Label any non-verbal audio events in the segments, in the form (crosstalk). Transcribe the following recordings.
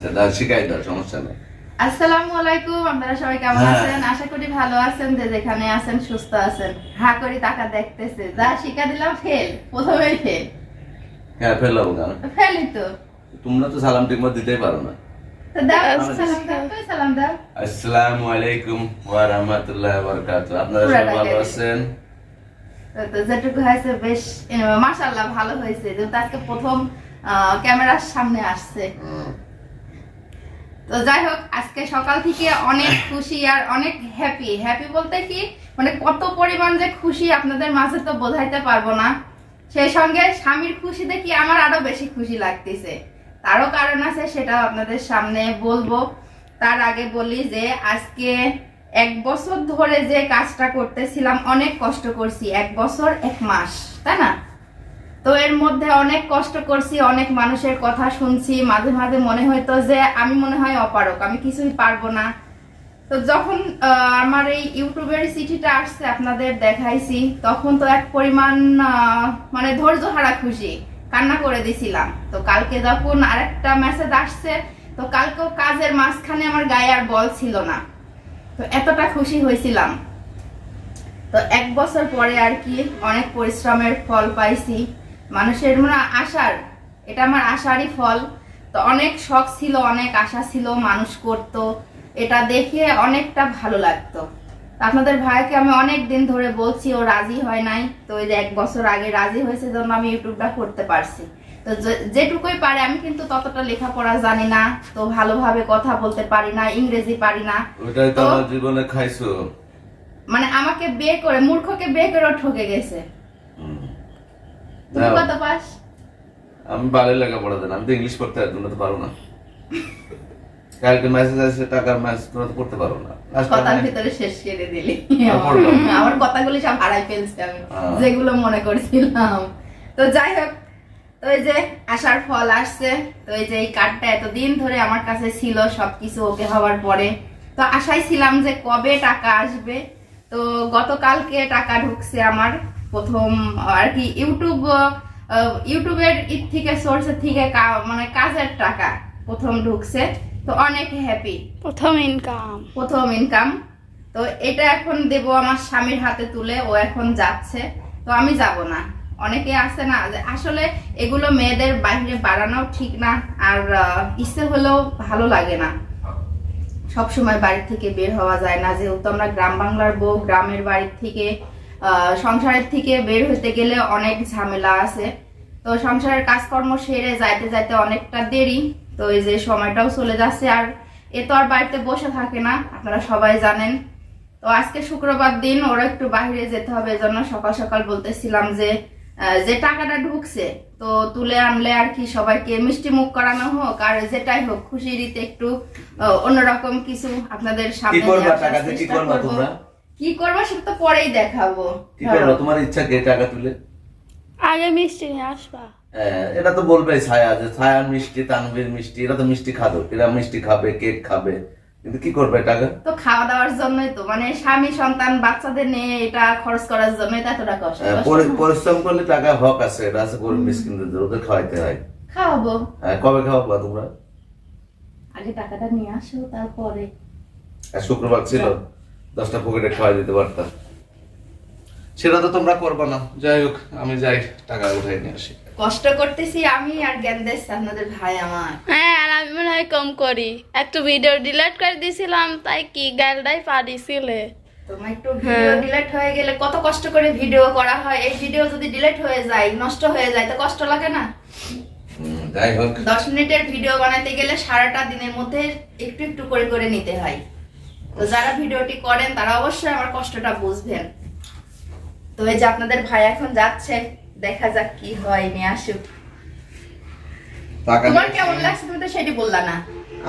দাও শিখাই দাও সমস্যা নেই। আসসালামু আলাইকুম আপনারা সবাই কেমন হ্যাঁ। আছেন? আশা করি ভালো আছেন যে যেখানে আছেন সুস্থ আছেন। হা করি টাকা দেখতেছে। যা শিখা দিলাম ফেল প্রথমেই ফেল হ্যাঁ কেন? ফেলি তো। তোমরা তো সালাম ঠিক মতো দিতেই পারো না। তো দাও আচ্ছা। সালাম দাও তুই দাও। আসসালামু আলাইকুম ওয়া রাহমাতুল্লাহি ওয়া বারাকাতুহু আপনারা সবাই ভালো আছেন? তো যেটুকু হয়েছে বেশ মাশাআল্লাহ ভালো হয়েছে। যেহেতু আজকে প্রথম আহ, ক্যামেরার সামনে আসছে। হুম। তো যাই হোক, আজকে সকাল থেকে অনেক খুশি আর অনেক হ্যাপি হ্যাপি বলতে কি? মানে কত পরিমাণ যে খুশি আপনাদের মাঝে তো বোঝাইতে পারব না। সেই সঙ্গে স্বামীর খুশি দেখি আমার আরও বেশি খুশি লাগতেছে? তারও কারণ আছে, সেটাও আপনাদের সামনে বলব। তার আগে বলি যে, আজকে এক বছর ধরে যে কাজটা করতেছিলাম, অনেক কষ্ট করছি। এক বছর, এক মাস, তাই না? তো এর মধ্যে অনেক কষ্ট করছি, অনেক মানুষের কথা শুনছি, মাঝে মাঝে মনে হইতো যে আমি মনে হয় অপারক আমি কিছুই পারব না। তো যখন আমার এই ইউটিউবের চিঠিটা আসছে আপনাদের দেখাইছি, তখন তো এক পরিমাণ মানে ধৈর্য হারা খুশি, কান্না করে দিছিলাম। তো কালকে যখন আরেকটা মেসেজ আসছে, তো কালকেও কাজের মাঝখানে আমার গায়ে আর বল ছিল না। তো এতটা খুশি হয়েছিলাম। তো এক বছর পরে আর কি অনেক পরিশ্রমের ফল পাইছি। মানুষের মানে আশার এটা আমার আশারই ফল। তো অনেক শখ ছিল অনেক আশা ছিল মানুষ করত। এটা দেখে অনেকটা ভালো লাগতো। আপনাদের ভাইকে আমি অনেক দিন ধরে বলছি ও রাজি হয় নাই। তো ওই যে এক বছর আগে রাজি হয়েছে জন্য আমি ইউটিউবটা করতে পারছি। তো যেটুকুই পারে আমি কিন্তু ততটা লেখাপড়া জানি না। তো ভালোভাবে কথা বলতে পারি না ইংরেজি পারি না। ওইটাই তো আমার জীবনে খাইছো। মানে আমাকে বিয়ে করে মূর্খকে বিয়ে করে ঠকে গেছে। তুমি কত পাস? আমি ভালো দেন আমি তো ইংলিশ পড়তে তোমরা তো পারো না। কালকে মেসেজ আসছে টাকার মেসেজ তোমরা তো করতে পারো না। কথার ভিতরে শেষ করে দিলি। আমার কথাগুলি সব হারাই ফেলছি আমি যেগুলো মনে করছিলাম। তো যাই হোক তো এই যে আসার ফল আসছে তো এই যে এই কার্ডটা এতদিন ধরে আমার কাছে ছিল সবকিছু ওকে হওয়ার পরে। তো আশাই ছিলাম যে কবে টাকা আসবে। তো গতকালকে টাকা ঢুকছে আমার। প্রথম আর কি ইউটিউব ইউটিউবের ই থেকে সোর্সের থেকে মানে কাজের টাকা প্রথম ঢুকছে। তো অনেক হ্যাপি প্রথম ইনকাম প্রথম ইনকাম তো এটা এখন দেব আমার স্বামীর হাতে তুলে ও এখন যাচ্ছে। তো আমি যাব না। অনেকে আছে না আসলে এগুলো মেয়েদের বাইরে বাড়ানো ঠিক না আর ইচ্ছে হলেও ভালো লাগে না। সব সময় বাড়ি থেকে বের হওয়া যায় না। যেহেতু আমরা গ্রাম বাংলার বউ গ্রামের বাড়ি থেকে সংসারের থেকে বের হতে গেলে অনেক ঝামেলা আছে। তো সংসারের কাজকর্ম সেরে যাইতে যাইতে অনেকটা দেরি। তো এই যে সময়টাও চলে যাচ্ছে আর এ তো আর বাড়িতে বসে থাকে না আপনারা সবাই জানেন। তো আজকে শুক্রবার দিন ওরা একটু বাইরে যেতে হবে এজন্য সকাল সকাল বলতেছিলাম যে যে টাকাটা ঢুকছে তো তুলে আনলে আর কি সবাইকে মিষ্টি মুখ করানো হোক আর যেটাই হোক খুশি রীতে একটু অন্যরকম কিছু আপনাদের সামনে কি করবা সেটা তো পরেই দেখাবো। কি করবা তোমার ইচ্ছা কে টাকা তুলে? আগে মিষ্টি নিয়ে আসবা। হ্যাঁ, এটা তো বলবে ছায়া যে ছায়া মিষ্টি তানভীর মিষ্টি এরা তো মিষ্টি খাবে এরা মিষ্টি খাবে কেক খাবে। কিন্তু কি করবে টাকা? তো খাওয়া দাওয়ার জন্যই তো মানে স্বামী সন্তান বাচ্চাদের নিয়ে এটা খরচ করার জন্যই তো এতটা কষ্ট। হ্যাঁ। পরিশ্রম করলে টাকা হক আছে এটা আছে গরিব মিসকিনদের ওদের খাওয়াইতে হয়। খাওয়াবো। হ্যাঁ, কবে খাওয়াবা তোমরা? আগে টাকাটা নিয়ে আসো তারপরে। আর শুক্রবার ছিল? দশটা পকেটে খাওয়াই দিতে পারতাম সেটা তো তোমরা করবে না। যাই হোক আমি যাই টাকা উঠাই নিয়ে আসি। কষ্ট করতেছি আমি আর জ্ঞান দিচ্ছে আপনাদের ভাই আমার। হ্যাঁ আর আমি মনে হয় কম করি। একটু ভিডিও ডিলিট করে দিয়েছিলাম তাই কি গালটাই পারিছিলে তোমার একটু ভিডিও হ্যাঁ। ডিলিট হয়ে গেলে কত কষ্ট করে ভিডিও করা হয়। এই ভিডিও যদি ডিলিট হয়ে যায় নষ্ট হয়ে যায় তো কষ্ট লাগে না? যাই হোক। দশ মিনিটের ভিডিও বানাতে গেলে সারাটা দিনের মধ্যে একটু একটু করে করে নিতে হয়। তো যারা ভিডিওটি করেন তারা অবশ্যই আমার কষ্টটা বুঝবেন। তো এই যে আপনাদের ভাই এখন যাচ্ছে দেখা যাক কি হয় নিয়ে আসুক তোমার কেমন লাগছে? তুমি তো সেটি বললা না।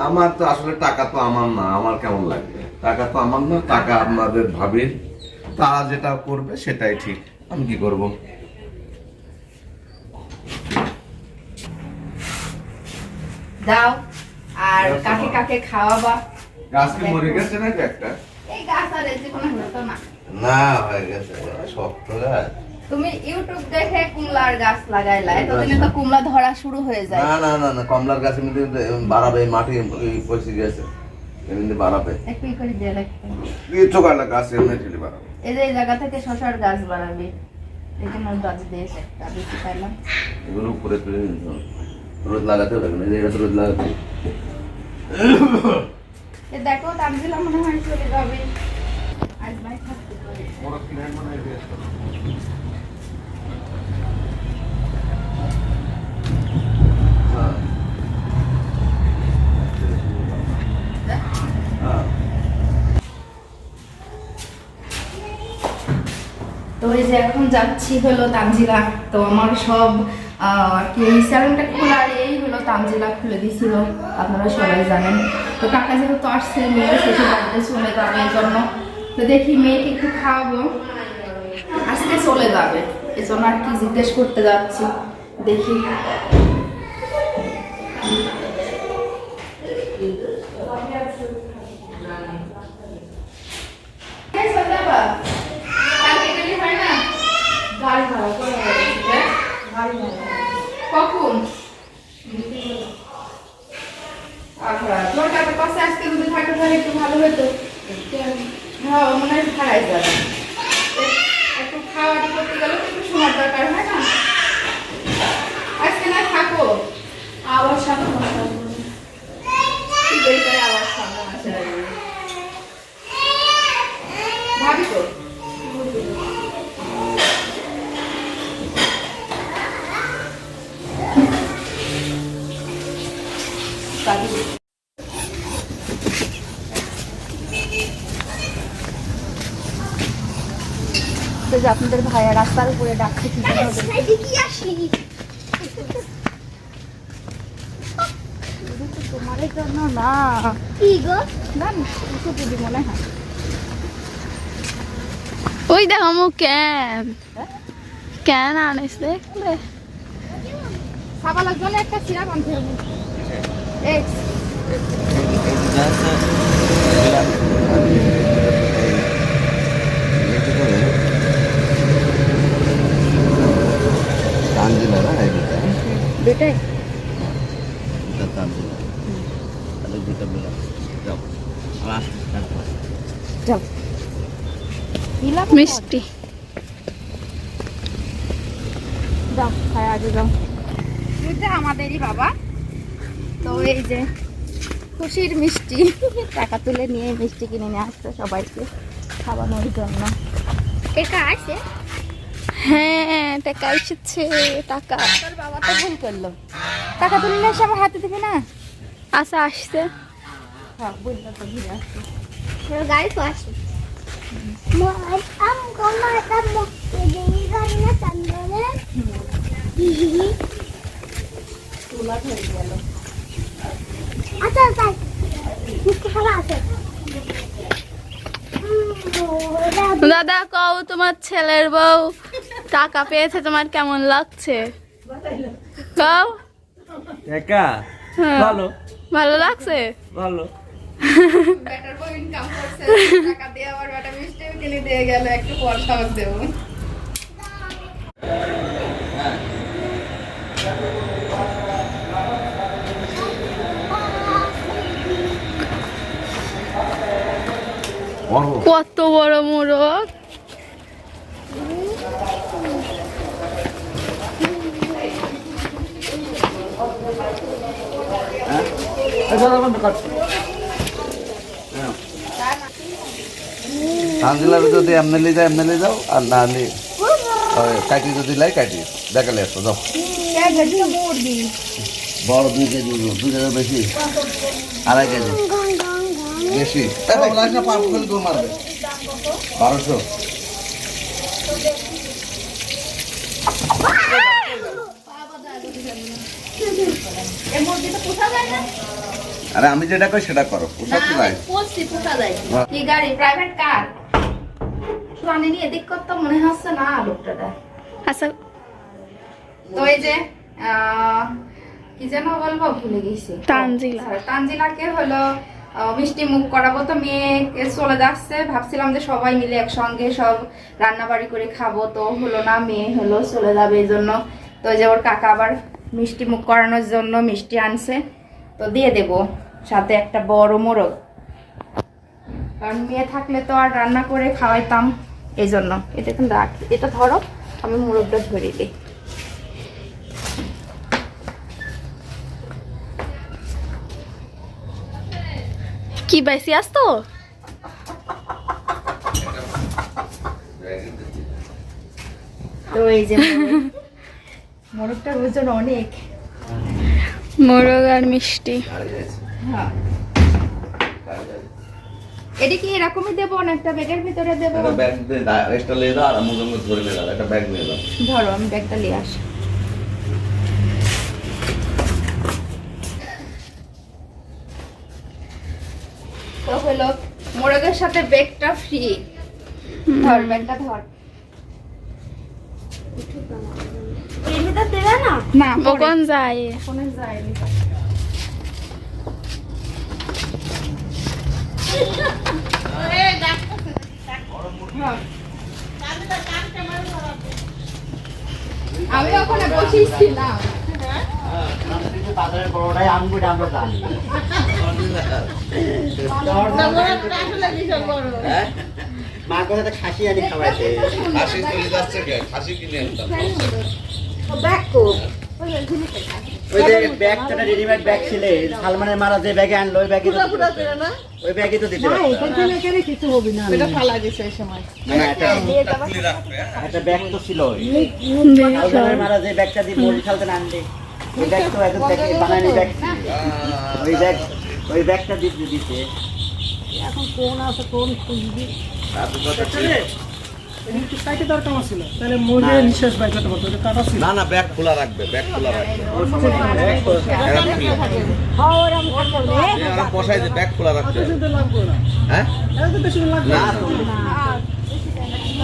আমার তো আসলে টাকা তো আমার না আমার কেমন লাগবে? টাকা তো আমার না টাকা আপনাদের ভাবির। তারা যেটা করবে সেটাই ঠিক আমি কি করব? দাও আর কাকে কাকে খাওয়াবা? গাছ কি মরে গেছে নাকি একটা? এই গাছ আর এই কোনো হতো না। না হয়ে গেছে শক্ত গাছ। তুমি ইউটিউব দেখে কুমলার গাছ লাগাইলা এতদিনে তো কুমলা ধরা শুরু হয়ে যায়। না না না না কমলার গাছ এমনি বাড়াবে মাটি পয়সা গেছে। এমনি বাড়াবে একটু ই করে দিয়ে রাখতে কিছু কাটা গাছ এমনি ঠেলে বাড়াবে এই যে এই জায়গা থেকে শশার গাছ বাড়াবি। এখানে গাছ দিয়েছে একটা বেশি পাইলাম এগুলো উপরে তুলে রোদ লাগাতে হবে না এটা রোদ লাগাতে দেখো মনে হয় চলে যাবে। আজ ভাই থাকতে পারে। তো এই যে এখন যাচ্ছি হলো তানজিলা তো আমার সব আর কি স্যালুনটা খোলা আর এই হলো তামজেলা খুলে দিয়েছিল, আপনারা সবাই জানেন। তো কাকা যেহেতু আসছে মেয়ে শেষে বাড়িতে চলে যাবে এই জন্য। তো দেখি মেয়েকে একটু খাওয়াবো। আজকে চলে যাবে, এই জন্য আর কি জিজ্ঞেস করতে যাচ্ছি। দেখি এই চলে যাবা? কালকে গেলে হয় না? গাড়ি ভাড়া করে গেছে, গাড়ি ভাড়া। কখন আচ্ছা তোমার কাকার পাশে আজকে যদি থাকে তাহলে একটু ভালো হতো হ্যাঁ ও মনে হয় ভাড়াই যাবে এ- একটু খাওয়া দাওয়া করতে গেলে তো একটু সময় দরকার হয় না আজকে না থাকো আবার সামনে মাসে আসব। কি করি করে আবার সামনে মাসে আসব। ভাবি তো কাজী আপনাদের ভাইয়া রাস্তার উপরে ডাকছে কি তোমার জন্য না। কি গো? না দিদি মনে হয়। ওই দেখো মু ক্যান ক্যান আনিস দেখলে? সাবালার জন্য একটা সিরাপ আনতে হবে। এই তানজিলা না এই দুটা দুটাই দুটা তানজিলা তাহলে দুটা বেলা যাও আর আসতে স্টার্ট করো যাও মিষ্টি। খায় আগে বুঝতে আমাদেরই বাবা। তো এই যে খুশির মিষ্টি। টাকা তুলে নিয়ে মিষ্টি কিনে নিয়ে আসতো সবাইকে খাওয়ানোর জন্য। একা আছে? হ্যাঁ টাকা এসেছে টাকা। তোর বাবা তো ভুল করল টাকা তুলে নিয়ে এসে আমার হাতে দিবি না? আচ্ছা আসছে। হ্যাঁ তো ঘুরে আসছে। গাড়ি আচ্ছা দাদা কও তোমার ছেলের বউ। টাকা পেয়েছে তোমার কেমন লাগছে? কও হ্যাঁ, ভালো। ভালো লাগছে? ভালো। ব্যাটার বউ ইনকাম করছে টাকা দিয়ে আবার ব্যাটা মিষ্টিও কিনে দিয়ে গেল একটু পর খাবার দেবো কত বড় মোরগ? তানজিলা যদি এমনি লে যায় এমনি লে যাও, আর না হলে কাটি যদি লাই, কাটি। দেখালে আসো, যাও। বড় দুই কেজি দুই কেজি বেশি। আড়াই কেজি। বেশি। বারোশো এর মধ্যে তো পোষা যায় না আরে আমি যেটা করি সেটা করো ওসব কি নাই পোষছি পোষা যায়। কি গাড়ি প্রাইভেট কার প্রাণী নিয়ে এদিক করতে মনে হচ্ছে না লোকটা আচ্ছা। তো এই যে আহ, কি যেন বলব ভুলে গেছি। তানজিলা। Sorry, তানজিলাকে হলো মিষ্টি মুখ করাবো। তো মেয়েকে চলে যাচ্ছে। ভাবছিলাম যে সবাই মিলে একসঙ্গে সব রান্না বাড়ি করে খাব। তো হলো না, মেয়ে হলো, চলে যাবে এই জন্য। তো যে ওর কাকা আবার মিষ্টি মুখ করানোর জন্য মিষ্টি আনছে। তো দিয়ে দেব সাথে একটা বড় মোরগ। কারণ মেয়ে থাকলে তো আর রান্না করে খাওয়াইতাম এই জন্য। এটা এখন রাখ, এটা ধরো, আমি মোরগটা ধরে দিই। কি বাইসি আসতো? তো এই যে মোরগ। মোরগটার ওজন অনেক। মোরগ আর মিষ্টি। হ্যাঁ। এটা কি এরকমই দেবো না একটা ব্যাগের ভিতরে দেবো? একটা ব্যাগ দিয়ে দা- এক্সট্রা দাও আর মুখে মুখে ধরে নিয়ে দাও একটা ব্যাগ নিয়ে দাও। ধরো আমি ব্যাগটা নিয়ে আসি। তো হলো মোরগের সাথে ব্যাগটা ফ্রি ধর ব্যাগটা ধর। না। না? যায়? আমি ওখানে বসেছিলাম বাজারের বড়টাই আনব আমরা জানি। (laughs) হ্যাঁ? মা কোথা থেকে খাসি আনি খাওয়াইছে। খাসি যাচ্ছে কে? খাসি কিনে আনতাম। ওই যে ব্যাগটা রেডিমেড ব্যাগ ছিল সালমানের মারা যে ব্যাগে আনলো ওই ব্যাগে ওই ব্যাগে তো দিতে। না, না, একটা- একটা ব্যাগ তো ছিল। সালমানের মারা যে ব্যাগটা দিয়ে মরি খালতে আনলে। ওই ব্যাগ তো একদম ব্যাগ বানানি ব্যাগ ওই ব্যাগ ওই ব্যাগটা দিতে। দিতে না? না। ব্যাগ খোলা রাখবে ব্যাগ খোলা রাখবে। বসাই ব্যাগ খোলা রাখবে। হ্যাঁ না।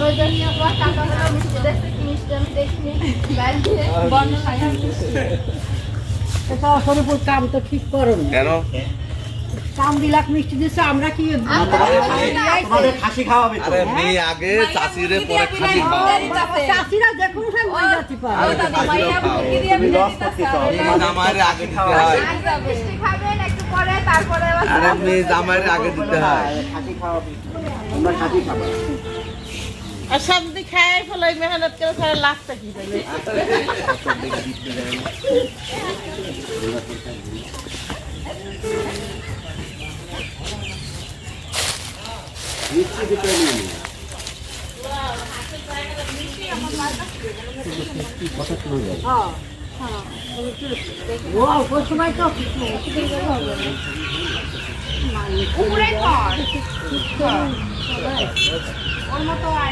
ওই জন্য আবার টাকা হলো মিষ্টি দেখছি কি মিষ্টি আমি দেখিনি ব্যাগ দিয়ে বন্ধ খাই তোমাদের খাসি খাওয়াবে আরে মেয়ে আগে চাষিরে পরে খাসি খাওয়া তুমি লস করতেছ তোমাদের জামাইরে আগে দিতে হয়। মিষ্টি খাবেন একটু পরে তারপরে আরে মেয়ে জামাইরে আগে দিতে হয়। খাসি খাওয়াবে। তোমরা খাসি খাবা আর সবজি খাই ফেলাই মেহনত করে তাহলে লাভটা কি তাহলে মিষ্টি দিতে নিয়ে উপরে কর ওর মতো আর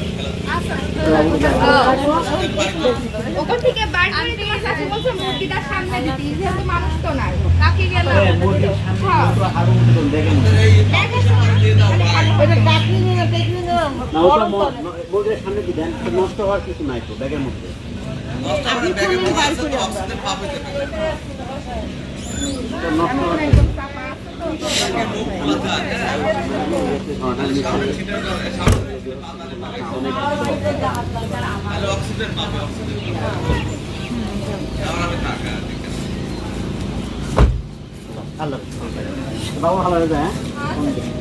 ওখান থেকে বার করে তোমার শাশু বলছে মুরগিটার সামনে দিতে। যেহেতু মানুষ তো নাই। কাকে গেল? হ্যাঁ। না ওটা মুরগির সামনে দিবেন নষ্ট হওয়ার কিছু নাই তো ব্যাগের মধ্যে। ওটা নষ্ট হওয়ার বাবু ভালো হয়ে যায় হ্যাঁ?